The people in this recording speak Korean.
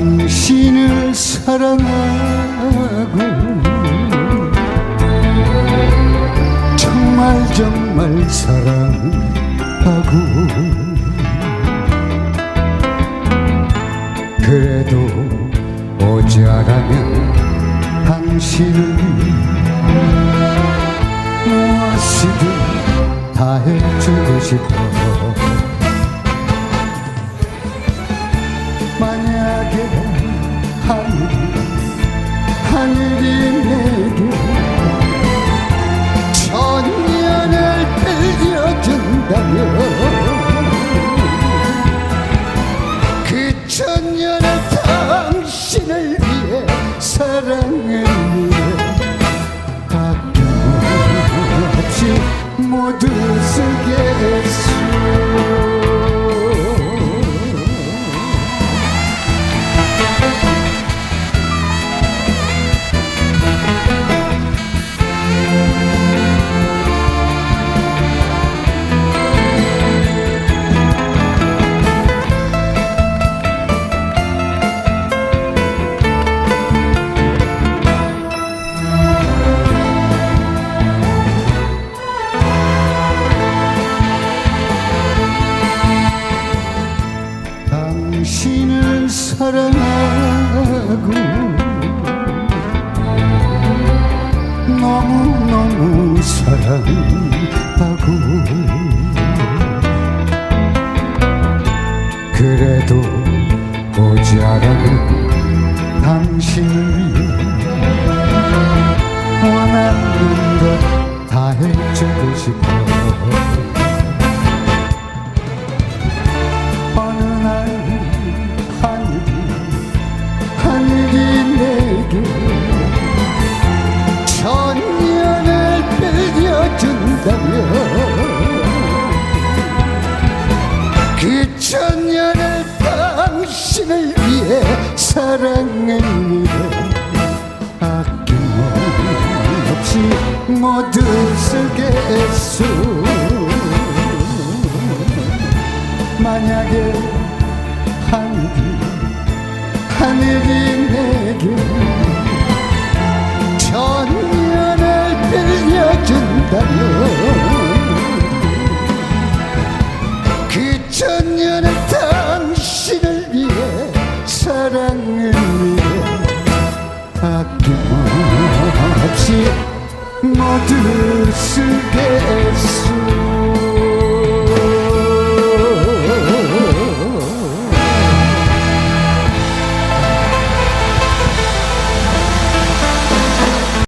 당신을 사랑하고 정말 정말 사랑하고 그래도 모자라면 당신을 무엇이든 다 해주고 싶어 만약에 하늘이 하늘이 내게 사랑하고 너무너무 사랑하고 그래도 모자라는 당신을 원하는 것 다 해주고 싶어 사랑을 위해 아낌없이 모두 쓰겠소 만약에 하늘이 하늘이 내게 천년을 빌려준다면 사랑을 위해 아낌없이 모두 쓰겠소